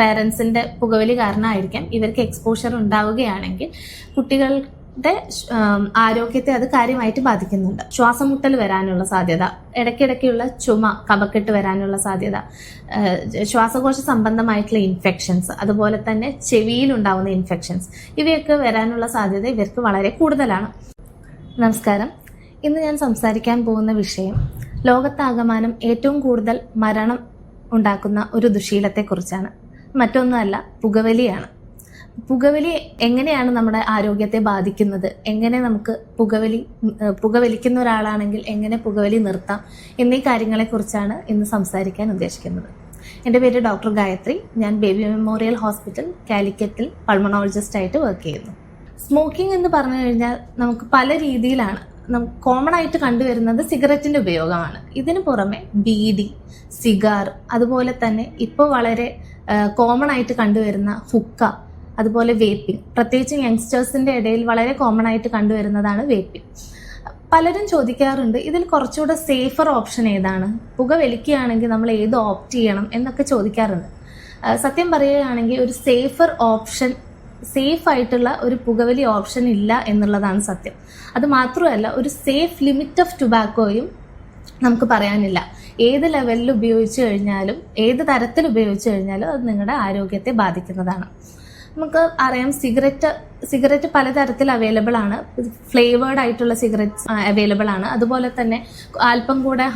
പേരൻസിന്റെ പുകവലി കാരണമായിരിക്കാം ഇവർക്ക് എക്സ്പോഷർ ഉണ്ടാവുകയാണെങ്കിൽ കുട്ടികളുടെ ആം, ആരോഗ്യത്തെ അത് കാര്യമായിട്ട് ബാധിക്കുന്നുണ്ട്. ശ്വാസമുട്ടൽ വരാനുള്ള സാധ്യത ഇടയ്ക്കിടയ്ക്കുള്ള ചുമ കഫക്കെട്ട് വരാനുള്ള സാധ്യത ശ്വാസകോശ സംബന്ധമായിട്ടുള്ള ഇൻഫെക്ഷൻസ് അതുപോലെ തന്നെ ചെവിയിൽ ഉണ്ടാവുന്ന ഇൻഫെക്ഷൻസ് ഇവയൊക്കെ വരാനുള്ള സാധ്യത ഇവർക്ക് വളരെ കൂടുതലാണ്. നമസ്കാരം. ഇന്ന് ഞാൻ സംസാരിക്കാൻ പോകുന്ന വിഷയം ലോകത്താകമാനം ഏറ്റവും കൂടുതൽ മരണം ഉണ്ടാക്കുന്ന ഒരു ദുശീലത്തെക്കുറിച്ചാണ്. മറ്റൊന്നുമല്ല പുകവലിയാണ്. പുകവലി എങ്ങനെയാണ് നമ്മുടെ ആരോഗ്യത്തെ ബാധിക്കുന്നത്? എങ്ങനെ നമുക്ക് പുകവലി പുകവലിക്കുന്ന ഒരാളാണെങ്കിൽ എങ്ങനെ പുകവലി നിർത്താം? എന്നീ കാര്യങ്ങളെക്കുറിച്ചാണ് ഇന്ന് സംസാരിക്കാൻ ഉദ്ദേശിക്കുന്നത്. എന്റെ പേര് ഡോക്ടർ ഗായത്രി. ഞാൻ ബേബി മെമ്മോറിയൽ ഹോസ്പിറ്റൽ കാലിക്കറ്റിൽ പൾമണോളജിസ്റ്റ് ആയിട്ട് വർക്ക് ചെയ്യുന്നു. സ്മോക്കിംഗ് എന്ന് പറഞ്ഞു കഴിഞ്ഞാൽ നമുക്ക് പല രീതിയിലാണ്. നമുക്ക് കോമൺ ആയിട്ട് കണ്ടുവരുന്നത് സിഗരറ്റിന്റെ ഉപയോഗമാണ്. ഇതിനു പുറമെ ബീഡി സിഗാർ അതുപോലെ തന്നെ ഇപ്പോൾ വളരെ കോമൺ ആയിട്ട് കണ്ടുവരുന്ന ഹുക്ക അതുപോലെ വേപ്പിംഗ് പ്രത്യേകിച്ച് യങ്സ്റ്റേഴ്സിന്റെ ഇടയിൽ വളരെ കോമൺ ആയിട്ട് കണ്ടുവരുന്നതാണ് വേപ്പിംഗ് പലരും ചോദിക്കാറുണ്ട് ഇതിൽ കുറച്ചുകൂടെ സേഫർ ഓപ്ഷൻ ഏതാണ്? പുക വലിക്കുകയാണെങ്കിൽ നമ്മൾ ഏത് ഓപ്റ്റ് ചെയ്യണം എന്നൊക്കെ ചോദിക്കാറുണ്ട്. സത്യം പറയുകയാണെങ്കിൽ ഒരു സേഫർ ഓപ്ഷൻ സേഫ് ആയിട്ടുള്ള ഒരു പുകവലി ഓപ്ഷൻ ഇല്ല എന്നുള്ളതാണ് സത്യം. അത് മാത്രമല്ല ഒരു സേഫ് ലിമിറ്റ് ഓഫ് ടുബാക്കോയും നമുക്ക് പറയാനില്ല. ഏത് ലെവലിൽ ഉപയോഗിച്ചു കഴിഞ്ഞാലും ഏത് തരത്തിൽ ഉപയോഗിച്ചു കഴിഞ്ഞാലും അത് നിങ്ങളുടെ ആരോഗ്യത്തെ ബാധിക്കുന്നതാണ്. നമുക്ക് അറിയാം സിഗരറ്റ് സിഗരറ്റ് പലതരത്തിൽ അവൈലബിൾ ആണ്. ഫ്ലേവേർഡ് ആയിട്ടുള്ള സിഗരറ്റ് അവൈലബിൾ ആണ്. അതുപോലെ തന്നെ അല്പം കൂടെ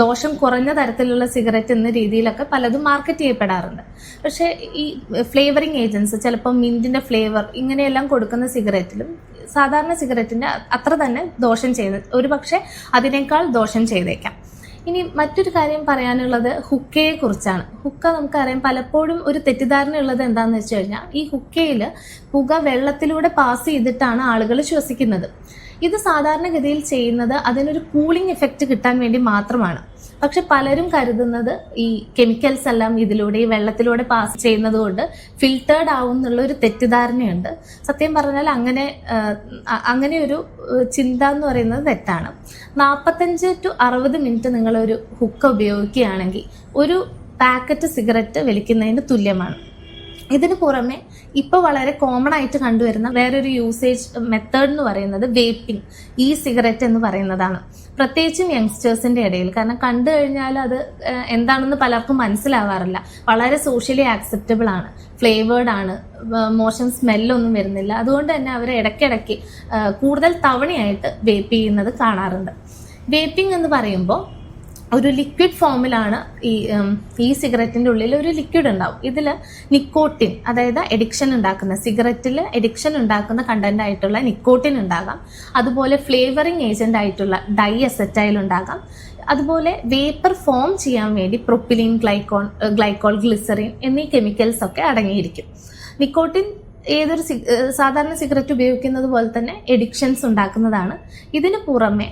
ദോഷം കുറഞ്ഞ തരത്തിലുള്ള സിഗരറ്റ് എന്ന രീതിയിലൊക്കെ പലതും മാർക്കറ്റ് ചെയ്യപ്പെടാറുണ്ട്. പക്ഷേ ഈ ഫ്ലേവറിങ് ഏജൻസ് ചിലപ്പോൾ മിന്റിന്റെ ഫ്ലേവർ ഇങ്ങനെയെല്ലാം കൊടുക്കുന്ന സിഗരറ്റിലും സാധാരണ സിഗരറ്റിന്റെ അത്ര തന്നെ ദോഷം ചെയ്ത് ഒരു പക്ഷേ അതിനേക്കാൾ ദോഷം ചെയ്തേക്കാം. ഇനി മറ്റൊരു കാര്യം പറയാനുള്ളത് ഹുക്കയെ കുറിച്ചാണ്. ഹുക്ക നമുക്കറിയാം പലപ്പോഴും ഒരു തെറ്റിദ്ധാരണ ഉള്ളത് എന്താണെന്ന് വെച്ച് കഴിഞ്ഞാൽ ഈ ഹുക്കയിൽ പുക വെള്ളത്തിലൂടെ പാസ് ചെയ്തിട്ടാണ് ആളുകൾ ശ്വസിക്കുന്നത്. ഇത് സാധാരണഗതിയിൽ ചെയ്യുന്നത് അതിനൊരു കൂളിംഗ് എഫക്റ്റ് കിട്ടാൻ വേണ്ടി മാത്രമാണ്. പക്ഷെ പലരും കരുതുന്നത് ഈ കെമിക്കൽസ് എല്ലാം ഇതിലൂടെ ഈ വെള്ളത്തിലൂടെ പാസ് ചെയ്യുന്നത് കൊണ്ട് ഫിൽറ്റേർഡ് ആവും എന്നുള്ള ഒരു തെറ്റിദ്ധാരണയുണ്ട്. സത്യം പറഞ്ഞാൽ അങ്ങനെ അങ്ങനെ ഒരു ചിന്ത എന്ന് പറയുന്നത് തെറ്റാണ്. നാൽപ്പത്തഞ്ച് ടു അറുപത് മിനിറ്റ് നിങ്ങളൊരു ഹുക്ക് ഉപയോഗിക്കുകയാണെങ്കിൽ ഒരു പാക്കറ്റ് സിഗരറ്റ് വലിക്കുന്നതിന് തുല്യമാണ്. ഇതിന് പുറമെ ഇപ്പോൾ വളരെ കോമൺ ആയിട്ട് കണ്ടുവരുന്ന വേറൊരു യൂസേജ് മെത്തേഡ് എന്ന് പറയുന്നത് വേപ്പിംഗ് ഈ സിഗരറ്റ് എന്ന് പറയുന്നതാണ്. പ്രത്യേകിച്ചും യങ്സ്റ്റേഴ്സിന്റെ ഇടയിൽ. കാരണം കണ്ടു കഴിഞ്ഞാൽ അത് എന്താണെന്ന് പലർക്കും മനസ്സിലാവാറില്ല. വളരെ സോഷ്യലി ആക്സെപ്റ്റബിൾ ആണ്. ഫ്ലേവേർഡ് ആണ്. മോശം സ്മെല്ലൊന്നും വരുന്നില്ല. അതുകൊണ്ട് തന്നെ അവർ ഇടയ്ക്കിടയ്ക്ക് കൂടുതൽ തവണയായിട്ട് വേപ്പ് ചെയ്യുന്നത് കാണാറുണ്ട്. വേപ്പിംഗ് എന്ന് പറയുമ്പോൾ ഒരു ലിക്വിഡ് ഫോമിലാണ് ഈ ഈ സിഗരറ്റിന്റെ ഉള്ളിൽ ഒരു ലിക്വിഡ് ഉണ്ടാവും. ഇതിൽ നിക്കോട്ടിൻ അതായത് എഡിക്ഷൻ ഉണ്ടാക്കുന്ന സിഗരറ്റിൽ എഡിക്ഷൻ ഉണ്ടാക്കുന്ന കണ്ടന്റ് ആയിട്ടുള്ള നിക്കോട്ടിൻ ഉണ്ടാകാം. അതുപോലെ ഫ്ലേവറിങ് ഏജന്റ് ആയിട്ടുള്ള ഡൈ അസറ്റൈൽ ഉണ്ടാകാം. അതുപോലെ വേപ്പർ ഫോം ചെയ്യാൻ വേണ്ടി പ്രൊപ്പിലിൻ ഗ്ലൈക്കോൺ ഗ്ലൈക്കോൾ ഗ്ലിസറിൻ എന്നീ കെമിക്കൽസ് ഒക്കെ അടങ്ങിയിരിക്കും. നിക്കോട്ടിൻ ഏതൊരു സാധാരണ സിഗരറ്റ് ഉപയോഗിക്കുന്നത് പോലെ തന്നെ എഡിക്ഷൻസ് ഉണ്ടാക്കുന്നതാണ്. ഇതിന് പുറമെ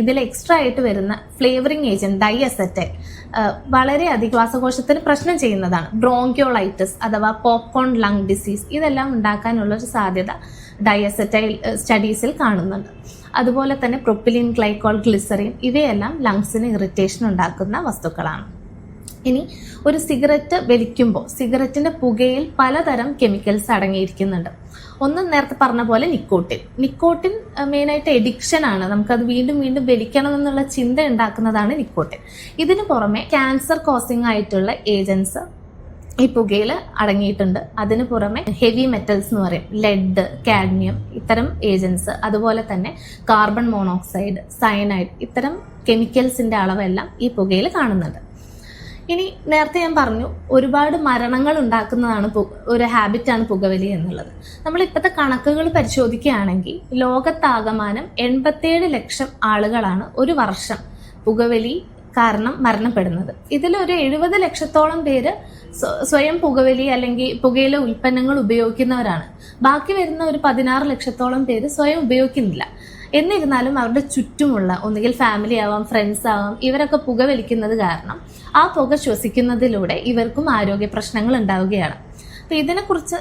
ഇതിൽ എക്സ്ട്രാ ആയിട്ട് വരുന്ന ഫ്ലേവറിംഗ് ഏജന്റ് ഡൈ വളരെ വളരെയധികം ശ്വാസകോശത്തിന് പ്രശ്നം ചെയ്യുന്നതാണ്. ബ്രോങ്കിയോളൈറ്റിസ് അഥവാ പോപ്കോൺ ലങ് ഡിസീസ് ഇതെല്ലാം ഉണ്ടാക്കാനുള്ള ഒരു സാധ്യത ഡയസറ്റൈൽ സ്റ്റഡീസിൽ കാണുന്നുണ്ട്. അതുപോലെ തന്നെ പ്രൊപ്പിലിൻ ഗ്ലൈക്കോൾ ഗ്ലിസറിൻ ഇവയെല്ലാം ലങ്സിന് ഇറിറ്റേഷൻ ഉണ്ടാക്കുന്ന വസ്തുക്കളാണ്. ഇനി ഒരു സിഗരറ്റ് വലിക്കുമ്പോൾ സിഗരറ്റിന്റെ പുകയിൽ പലതരം കെമിക്കൽസ് അടങ്ങിയിരിക്കുന്നുണ്ട്. ഒന്ന് നേരത്തെ പറഞ്ഞ പോലെ നിക്കോട്ടിൻ. നിക്കോട്ടിൻ മെയിനായിട്ട് എഡിക്ഷൻ ആണ്. നമുക്കത് വീണ്ടും വീണ്ടും വലിക്കണം എന്നുള്ള ചിന്ത ഉണ്ടാക്കുന്നതാണ് നിക്കോട്ടിൻ. ഇതിനു പുറമെ ക്യാൻസർ കോസിംഗ് ആയിട്ടുള്ള ഏജൻസ് ഈ പുകയിൽ അടങ്ങിയിട്ടുണ്ട്. അതിനു പുറമെ ഹെവി മെറ്റൽസ് എന്ന് പറയും. ലെഡ് കാഡ്മിയം ഇത്തരം ഏജൻസ് അതുപോലെ തന്നെ കാർബൺ മോണോക്സൈഡ് സയനൈഡ് ഇത്തരം കെമിക്കൽസിന്റെ അളവെല്ലാം ഈ പുകയിൽ കാണുന്നുണ്ട്. ഇനി നേരത്തെ ഞാൻ പറഞ്ഞു ഒരുപാട് മരണങ്ങൾ ഉണ്ടാക്കുന്നതാണ് ഒരു ഹാബിറ്റാണ് പുകവലി എന്നുള്ളത്. നമ്മൾ ഇപ്പോഴത്തെ കണക്കുകൾ പരിശോധിക്കുകയാണെങ്കിൽ ലോകത്താകമാനം എൺപത്തേഴ് ലക്ഷം ആളുകളാണ് ഒരു വർഷം പുകവലി കാരണം മരണപ്പെടുന്നത്. ഇതിൽ ഒരു എഴുപത് ലക്ഷത്തോളം പേര് സ്വയം പുകവലി അല്ലെങ്കിൽ പുകയില ഉൽപ്പന്നങ്ങൾ ഉപയോഗിക്കുന്നവരാണ്. ബാക്കി വരുന്ന ഒരു പതിനാറ് ലക്ഷത്തോളം പേര് സ്വയം ഉപയോഗിക്കുന്നില്ല. എന്നിരുന്നാലും അവരുടെ ചുറ്റുമുള്ള ഒന്നുകിൽ ഫാമിലി ആവാം ഫ്രണ്ട്സ് ആവാം ഇവരൊക്കെ പുക വലിക്കുന്നത് കാരണം ആ പുക ശ്വസിക്കുന്നതിലൂടെ ഇവർക്കും ആരോഗ്യ പ്രശ്നങ്ങൾ ഉണ്ടാവുകയാണ്. ഇതിനെക്കുറിച്ച് കുറിച്ച്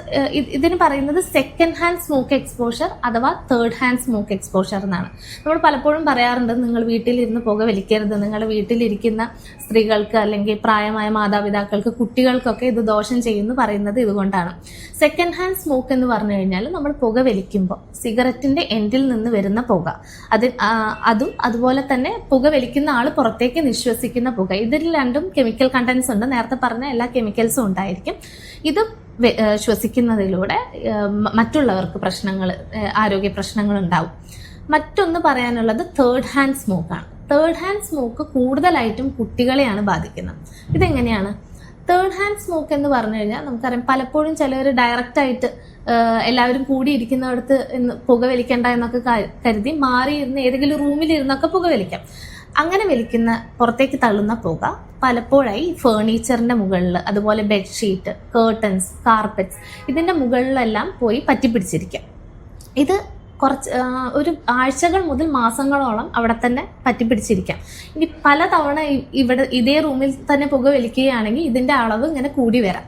ഇതിന് പറയുന്നത് സെക്കൻഡ് ഹാൻഡ് സ്മോക്ക് എക്സ്പോഷർ അഥവാ തേർഡ് ഹാൻഡ് സ്മോക്ക് എക്സ്പോഷർ എന്നാണ്. നമ്മൾ പലപ്പോഴും പറയാറുണ്ട് നിങ്ങൾ വീട്ടിലിരുന്ന് പുക വലിക്കരുത്. നിങ്ങളുടെ വീട്ടിലിരിക്കുന്ന സ്ത്രീകൾക്ക് അല്ലെങ്കിൽ പ്രായമായ മാതാപിതാക്കൾക്ക് കുട്ടികൾക്കൊക്കെ ഇത് ദോഷം ചെയ്യുന്നു പറയുന്നത് ഇതുകൊണ്ടാണ്. സെക്കൻഡ് ഹാൻഡ് സ്മോക്ക് എന്ന് പറഞ്ഞു കഴിഞ്ഞാൽ നമ്മൾ പുക വലിക്കുമ്പോൾ സിഗരറ്റിന്റെ എൻഡിൽ നിന്ന് വരുന്ന പുക. അത് അതും അതുപോലെ തന്നെ പുക വലിക്കുന്ന ആൾ പുറത്തേക്ക് നിശ്വസിക്കുന്ന പുക. ഇതിൽ രണ്ടും കെമിക്കൽ കണ്ടന്റ്സ് ഉണ്ട്. നേരത്തെ പറഞ്ഞ എല്ലാ കെമിക്കൽസും ഉണ്ടായിരിക്കും. ഇത് ശ്വസിക്കുന്നതിലൂടെ മറ്റുള്ളവർക്ക് പ്രശ്നങ്ങൾ ആരോഗ്യ പ്രശ്നങ്ങൾ ഉണ്ടാവും മറ്റൊന്ന് പറയാനുള്ളത് തേർഡ് ഹാൻഡ് സ്മോക്കാണ് തേർഡ് ഹാൻഡ് സ്മോക്ക് കൂടുതലായിട്ടും കുട്ടികളെയാണ് ബാധിക്കുന്നത്. ഇതെങ്ങനെയാണ്? തേർഡ് ഹാൻഡ് സ്മോക്ക് എന്ന് പറഞ്ഞു കഴിഞ്ഞാൽ നമുക്കറിയാം പലപ്പോഴും ചിലവർ ഡയറക്റ്റ് ആയിട്ട് എല്ലാവരും കൂടിയിരിക്കുന്നിടത്ത് പുക വലിക്കണ്ട എന്നൊക്കെ കരുതി മാറിയിരുന്ന് ഏതെങ്കിലും റൂമിലിരുന്നൊക്കെ പുക വലിക്കാം അങ്ങനെ വലിക്കുന്ന പുറത്തേക്ക് തള്ളുന്ന പുക പലപ്പോഴായി ഫേർണിച്ചറിന്റെ മുകളിൽ അതുപോലെ ബെഡ്ഷീറ്റ് കേർട്ടൻസ് കാർപ്പറ്റ്സ് ഇതിന്റെ മുകളിലെല്ലാം പോയി പറ്റിപ്പിടിച്ചിരിക്കാം. ഇത് കുറച്ച് ഒരു ആഴ്ചകൾ മുതൽ മാസങ്ങളോളം അവിടെ തന്നെ പറ്റിപ്പിടിച്ചിരിക്കാം. ഇനി പലതവണ ഇവിടെ ഇതേ റൂമിൽ തന്നെ പുക വലിക്കുകയാണെങ്കിൽ ഇതിന്റെ അളവ് ഇങ്ങനെ കൂടി വരാം.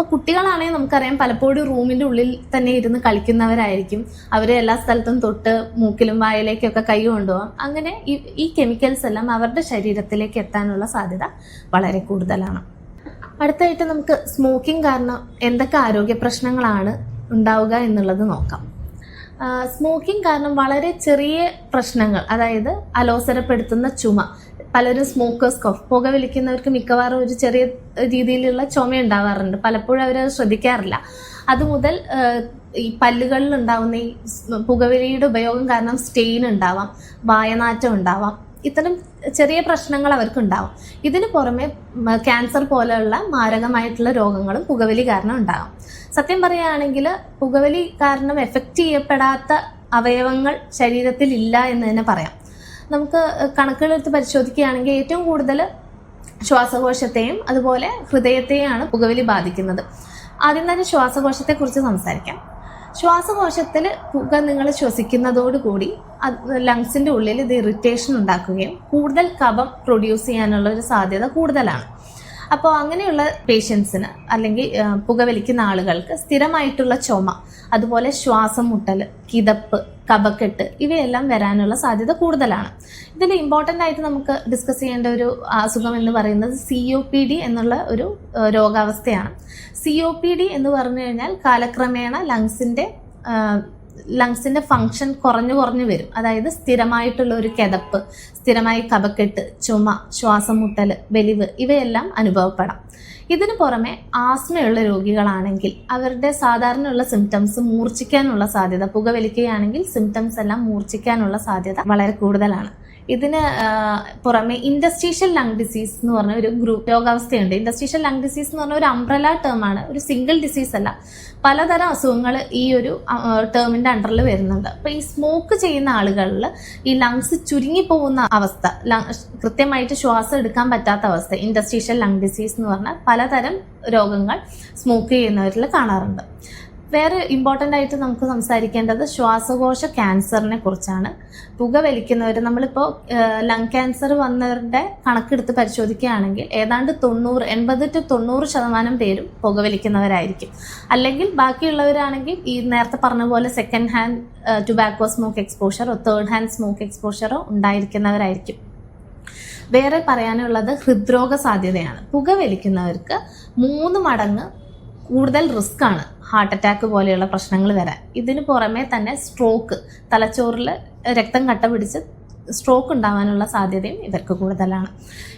ഇപ്പൊ കുട്ടികളാണെങ്കിൽ നമുക്കറിയാം പലപ്പോഴും റൂമിന്റെ ഉള്ളിൽ തന്നെ ഇരുന്ന് കളിക്കുന്നവരായിരിക്കും. അവരെ എല്ലാ സ്ഥലത്തും തൊട്ട് മൂക്കിലും വായലേക്കൊക്കെ കൈ കൊണ്ടുപോകാം. അങ്ങനെ ഈ കെമിക്കൽസ് എല്ലാം അവരുടെ ശരീരത്തിലേക്ക് എത്താനുള്ള സാധ്യത വളരെ കൂടുതലാണ്. അടുത്തായിട്ട് നമുക്ക് സ്മോക്കിംഗ് കാരണം എന്തൊക്കെ ആരോഗ്യ പ്രശ്നങ്ങളാണ് ഉണ്ടാവുക എന്നുള്ളത് നോക്കാം. സ്മോക്കിംഗ് കാരണം വളരെ ചെറിയ പ്രശ്നങ്ങൾ അതായത് അലോസരപ്പെടുത്തുന്ന ചുമ പലരും സ്മോക്കേഴ്സ് കോഫ് പുക വലിക്കുന്നവർക്ക് മിക്കവാറും ഒരു ചെറിയ രീതിയിലുള്ള ചുമ ഉണ്ടാവാറുണ്ട്. പലപ്പോഴും അവരത് ശ്രദ്ധിക്കാറില്ല. അതുമുതൽ മുതൽ ഈ പല്ലുകളിൽ ഉണ്ടാവുന്ന ഈ പുകവലിയുടെ ഉപയോഗം കാരണം സ്റ്റെയിൻ ഉണ്ടാവാം വായനാറ്റം ഉണ്ടാവാം ഇത്തരം ചെറിയ പ്രശ്നങ്ങൾ അവർക്ക് ഉണ്ടാവും ഇതിന് പുറമെ ക്യാൻസർ പോലെയുള്ള മാരകമായിട്ടുള്ള രോഗങ്ങളും പുകവലി കാരണം ഉണ്ടാകും. സത്യം പറയുകയാണെങ്കിൽ പുകവലി കാരണം എഫക്റ്റ് ചെയ്യപ്പെടാത്ത അവയവങ്ങൾ ശരീരത്തിൽ ഇല്ല എന്ന് തന്നെ പറയാം. നമുക്ക് കണക്കുകളെടുത്ത് പരിശോധിക്കുകയാണെങ്കിൽ ഏറ്റവും കൂടുതൽ ശ്വാസകോശത്തെയും അതുപോലെ ഹൃദയത്തെയാണ് പുകവലി ബാധിക്കുന്നത്. ആദ്യം തന്നെ ശ്വാസകോശത്തെക്കുറിച്ച് സംസാരിക്കാം. ശ്വാസകോശത്തിൽ പുക നിങ്ങൾ ശ്വസിക്കുന്നതോടുകൂടി ലങ്സിന്റെ ഉള്ളിൽ ഇത് ഇറിറ്റേഷൻ ഉണ്ടാക്കുകയും കൂടുതൽ കഫം പ്രൊഡ്യൂസ് ചെയ്യാനുള്ള ഒരു സാധ്യത കൂടുതലാണ്. അപ്പോൾ അങ്ങനെയുള്ള പേഷ്യൻസിന് അല്ലെങ്കിൽ പുക പുകവലിക്കുന്ന ആളുകൾക്ക് സ്ഥിരമായിട്ടുള്ള ചുമ അതുപോലെ ശ്വാസം മുട്ടൽ കിതപ്പ് കഫക്കെട്ട് ഇവയെല്ലാം വരാനുള്ള സാധ്യത കൂടുതലാണ്. ഇതിൽ ഇമ്പോർട്ടന്റ് ആയിട്ട് നമുക്ക് ഡിസ്കസ് ചെയ്യേണ്ട ഒരു അസുഖം എന്ന് പറയുന്നത് സി ഒ പി ഡി എന്നുള്ള ഒരു രോഗാവസ്ഥയാണ്. സി ഒ പി ഡി എന്ന് പറഞ്ഞു കഴിഞ്ഞാൽ കാലക്രമേണ ലങ്സിന്റെ ലങ്സിന്റെ ഫങ്ഷൻ കുറഞ്ഞു കുറഞ്ഞു വരും. അതായത് സ്ഥിരമായിട്ടുള്ള ഒരു കിതപ്പ് സ്ഥിരമായി കഫക്കെട്ട് ചുമ ശ്വാസം മുട്ടൽ വലിവ് ഇവയെല്ലാം അനുഭവപ്പെടാം. ഇതിനു പുറമെ ആസ്മയുള്ള രോഗികളാണെങ്കിൽ അവരുടെ സാധാരണയുള്ള സിംറ്റംസ് മൂർച്ഛിക്കാനുള്ള സാധ്യത പുകവലിക്കുകയാണെങ്കിൽ സിംറ്റംസ് എല്ലാം മൂർച്ഛിക്കാനുള്ള സാധ്യത വളരെ കൂടുതലാണ്. ഇതിന് പുറമെ ഇൻഡസ്ട്രീഷ്യൽ ലങ് ഡിസീസ് എന്ന് പറഞ്ഞ ഒരു ഗ്രൂപ്പ് രോഗാവസ്ഥയുണ്ട്. ഇൻഡസ്ട്രീഷ്യൽ ലങ് ഡിസീസ് എന്ന് പറഞ്ഞ ഒരു അംബ്രല ടേം ആണ്. ഒരു സിംഗിൾ ഡിസീസ് അല്ല. പലതരം അസുഖങ്ങൾ ഈ ഒരു ടേമിന്റെ അണ്ടറിൽ വരുന്നുണ്ട്. അപ്പൊ ഈ സ്മോക്ക് ചെയ്യുന്ന ആളുകളിൽ ഈ ലങ്സ് ചുരുങ്ങി പോകുന്ന അവസ്ഥ കൃത്യമായിട്ട് ശ്വാസം എടുക്കാൻ പറ്റാത്ത അവസ്ഥ ഇൻഡസ്ട്രീഷ്യൽ ലങ് ഡിസീസ് എന്ന് പറഞ്ഞാൽ പലതരം രോഗങ്ങൾ സ്മോക്ക് ചെയ്യുന്നവരിൽ കാണാറുണ്ട്. വേറെ ഇമ്പോർട്ടന്റ് ആയിട്ട് നമുക്ക് സംസാരിക്കേണ്ടത് ശ്വാസകോശ ക്യാൻസറിനെ കുറിച്ചാണ്. പുക വലിക്കുന്നവർ നമ്മളിപ്പോൾ ലങ് ക്യാൻസർ വന്നവരുടെ കണക്കെടുത്ത് പരിശോധിക്കുകയാണെങ്കിൽ ഏതാണ്ട് തൊണ്ണൂറ് എൺപത് ടു തൊണ്ണൂറ് ശതമാനം പേരും പുകവലിക്കുന്നവരായിരിക്കും അല്ലെങ്കിൽ ബാക്കിയുള്ളവരാണെങ്കിൽ ഈ നേരത്തെ പറഞ്ഞ പോലെ സെക്കൻഡ് ഹാൻഡ് ടുബാക്കോ സ്മോക്ക് എക്സ്പോഷറോ തേർഡ് ഹാൻഡ് സ്മോക്ക് എക്സ്പോഷറോ ഉണ്ടായിരിക്കുന്നവരായിരിക്കും. വേറെ പറയാനുള്ളത് ഹൃദ്രോഗ സാധ്യതയാണ്. പുകവലിക്കുന്നവർക്ക് മൂന്ന് മടങ്ങ് കൂടുതൽ റിസ്ക് ആണ് ഹാർട്ട് അറ്റാക്ക് പോലെയുള്ള പ്രശ്നങ്ങൾ വരാൻ. ഇതിന് പുറമെ തന്നെ സ്ട്രോക്ക് തലച്ചോറിൽ രക്തം കട്ട പിടിച്ച് സ്ട്രോക്ക് ഉണ്ടാവാനുള്ള സാധ്യതയും ഇവർക്ക് കൂടുതലാണ്.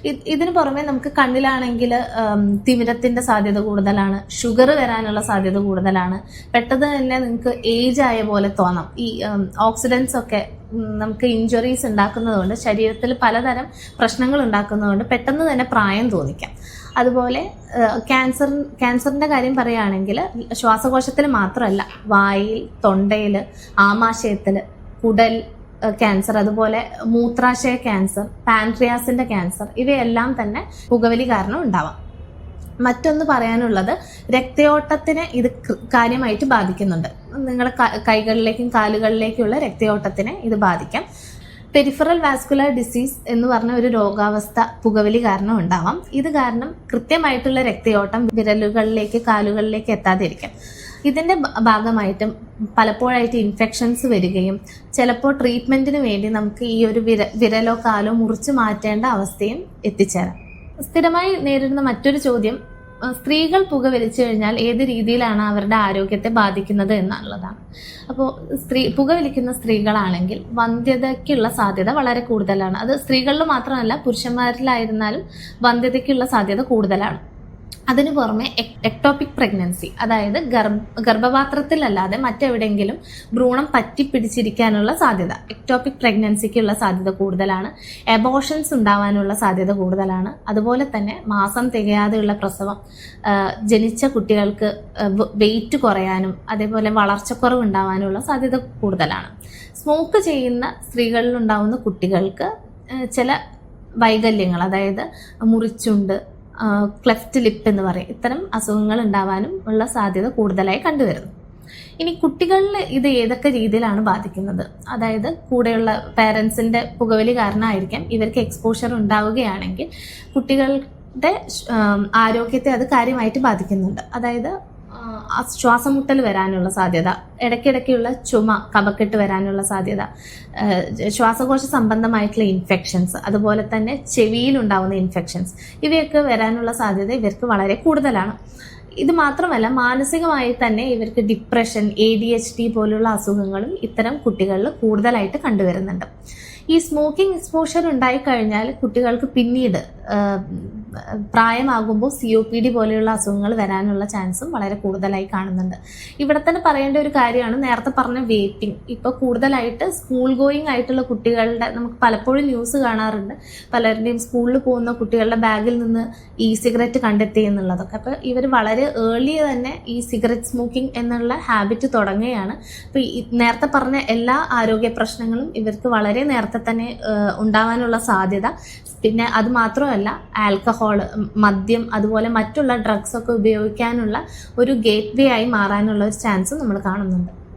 ഇത് ഇതിന് പുറമെ നമുക്ക് കണ്ണിലാണെങ്കിൽ തിമിരത്തിന്റെ സാധ്യത കൂടുതലാണ് ഷുഗർ വരാനുള്ള സാധ്യത കൂടുതലാണ്. പെട്ടെന്ന് തന്നെ നിങ്ങൾക്ക് ഏജ് ആയ പോലെ തോന്നാം. ഈ ഓക്സിഡൻസ് ഒക്കെ നമുക്ക് ഇഞ്ചുറീസ് ഉണ്ടാക്കുന്നതുകൊണ്ട് ശരീരത്തിൽ പലതരം പ്രശ്നങ്ങൾ ഉണ്ടാക്കുന്നതുകൊണ്ട് പെട്ടെന്ന് തന്നെ പ്രായം തോന്നിക്കാം. അതുപോലെ ക്യാൻസർ ക്യാൻസറിന്റെ കാര്യം പറയുകയാണെങ്കിൽ ശ്വാസകോശത്തിൽ മാത്രമല്ല വായിൽ തൊണ്ടയിൽ ആമാശയത്തിൽ കുടൽ ക്യാൻസർ അതുപോലെ മൂത്രാശയ ക്യാൻസർ പാൻട്രിയാസിന്റെ ക്യാൻസർ ഇവയെല്ലാം തന്നെ പുകവലി കാരണം ഉണ്ടാവാം. മറ്റൊന്ന് പറയാനുള്ളത് രക്തയോട്ടത്തിന് ഇത് കാര്യമായിട്ട് ബാധിക്കുന്നുണ്ട്. നിങ്ങളുടെ കൈകളിലേക്കും കാലുകളിലേക്കുള്ള രക്തയോട്ടത്തിനെ ഇത് ബാധിക്കാം. പെരിഫറൽ വാസ്കുലർ ഡിസീസ് എന്ന് പറഞ്ഞ ഒരു രോഗാവസ്ഥ പുകവലി കാരണം ഉണ്ടാവാം. ഇത് കാരണം കൃത്യമായിട്ടുള്ള രക്തയോട്ടം വിരലുകളിലേക്ക് കാലുകളിലേക്ക് എത്താതിരിക്കാം. ഇതിന്റെ ഭാഗമായിട്ടും പലപ്പോഴായിട്ട് ഇൻഫെക്ഷൻസ് വരികയും ചിലപ്പോൾ ട്രീറ്റ്മെന്റിന് വേണ്ടി നമുക്ക് ഈ ഒരു വിര വിരലോ കാലോ മുറിച്ച് മാറ്റേണ്ട അവസ്ഥയും എത്തിച്ചേരാം. സ്ഥിരമായി നേരിടുന്ന മറ്റൊരു ചോദ്യം സ്ത്രീകൾ പുക വലിച്ചു കഴിഞ്ഞാൽ ഏത് രീതിയിലാണ് അവരുടെ ആരോഗ്യത്തെ ബാധിക്കുന്നത് എന്നുള്ളതാണ്. അപ്പോൾ സ്ത്രീ പുക വലിക്കുന്ന സ്ത്രീകളാണെങ്കിൽ വന്ധ്യതയ്ക്കുള്ള സാധ്യത വളരെ കൂടുതലാണ്. അത് സ്ത്രീകളിൽ മാത്രമല്ല പുരുഷന്മാരിലായിരുന്നാലും വന്ധ്യതയ്ക്കുള്ള സാധ്യത കൂടുതലാണ്. അതിനു പുറമെ എക്ടോപിക് പ്രഗ്നൻസി അതായത് ഗർഭ ഗർഭപാത്രത്തിലല്ലാതെ മറ്റെവിടെയെങ്കിലും ഭ്രൂണം പറ്റിപ്പിടിച്ചിരിക്കാനുള്ള സാധ്യത. എക്ടോപിക് പ്രഗ്നൻസിക്കുള്ള സാധ്യത കൂടുതലാണ്. എബോഷൻസ് ഉണ്ടാവാനുള്ള സാധ്യത കൂടുതലാണ്. അതുപോലെ തന്നെ മാസം തികയാതെയുള്ള പ്രസവം ജനിച്ച കുട്ടികൾക്ക് വെയിറ്റ് കുറയാനും അതേപോലെ വളർച്ചക്കുറവ് ഉണ്ടാവാനുള്ള സാധ്യത കൂടുതലാണ്. സ്മോക്ക് ചെയ്യുന്ന സ്ത്രീകളിൽ ഉണ്ടാവുന്ന കുട്ടികൾക്ക് ചില വൈകല്യങ്ങൾ അതായത് മുറിച്ചുണ്ട് ക്ലെഫ്റ്റ് ലിപ്പ് എന്ന് പറയും. ഇത്തരം അസുഖങ്ങൾ ഉണ്ടാവാനും ഉള്ള സാധ്യത കൂടുതലായി കണ്ടുവരുന്നു. ഇനി കുട്ടികളിൽ ഇത് ഏതൊക്കെ രീതിയിലാണ് ബാധിക്കുന്നത്? അതായത് കൂടെയുള്ള പേരൻസിന്റെ പുകവലി കാരണമായിരിക്കാം ഇവർക്ക് എക്സ്പോഷർ ഉണ്ടാവുകയാണെങ്കിൽ കുട്ടികളുടെ ആരോഗ്യത്തെ അത് കാര്യമായിട്ട് ബാധിക്കുന്നുണ്ട്. അതായത് ആ, ശ്വാസമുട്ടൽ വരാനുള്ള സാധ്യത ഇടയ്ക്കിടയ്ക്കുള്ള ചുമ കഫക്കെട്ട് വരാനുള്ള സാധ്യത ശ്വാസകോശ സംബന്ധമായിട്ടുള്ള ഇൻഫെക്ഷൻസ് അതുപോലെ തന്നെ ചെവിയിൽ ഉണ്ടാകുന്ന ഇൻഫെക്ഷൻസ് ഇവയൊക്കെ വരാനുള്ള സാധ്യത ഇവർക്ക് വളരെ കൂടുതലാണ്. ഇത് മാത്രമല്ല മാനസികമായി തന്നെ ഇവർക്ക് depression A D H D പോലുള്ള അസുഖങ്ങളും ഇത്തരം കുട്ടികളിൽ കൂടുതലായിട്ട് കണ്ടുവരുന്നുണ്ട്. ഈ സ്മോക്കിംഗ് എക്സ്പോഷർ ഉണ്ടായിക്കഴിഞ്ഞാൽ കുട്ടികൾക്ക് പിന്നീട് പ്രായമാകുമ്പോൾ സി ഒ പി ഡി പോലെയുള്ള അസുഖങ്ങൾ വരാനുള്ള ചാൻസും വളരെ കൂടുതലായി കാണുന്നുണ്ട്. ഇവിടെ തന്നെ പറയേണ്ട ഒരു കാര്യമാണ് നേരത്തെ പറഞ്ഞ വേപ്പിംഗ് ഇപ്പോൾ കൂടുതലായിട്ട് സ്കൂൾ ഗോയിങ് ആയിട്ടുള്ള കുട്ടികളുടെ നമുക്ക് പലപ്പോഴും ന്യൂസ് കാണാറുണ്ട്. പലരുടെയും സ്കൂളിൽ പോകുന്ന കുട്ടികളുടെ ബാഗിൽ നിന്ന് ഈ സിഗരറ്റ് കണ്ടെത്തി എന്നുള്ളതൊക്കെ. അപ്പോൾ ഇവർ വളരെ ഏർലി തന്നെ ഈ സിഗരറ്റ് സ്മോക്കിംഗ് എന്നുള്ള ഹാബിറ്റ് തുടങ്ങുകയാണ്. അപ്പോൾ നേരത്തെ പറഞ്ഞ എല്ലാ ആരോഗ്യ പ്രശ്നങ്ങളും ഇവർക്ക് വളരെ നേരത്തെ തന്നെ ഉണ്ടാവാനുള്ള സാധ്യത. പിന്നെ അത് മാത്രമല്ല ആൽക്കഹോൾ മദ്യം അതുപോലെ മറ്റുള്ള ഡ്രഗ്സ് ഒക്കെ ഉപയോഗിക്കാനുള്ള ഒരു ഗേറ്റ് വേ ആയി മാറാനുള്ള ഒരു ചാൻസ് നമ്മൾ കാണുന്നുണ്ട്.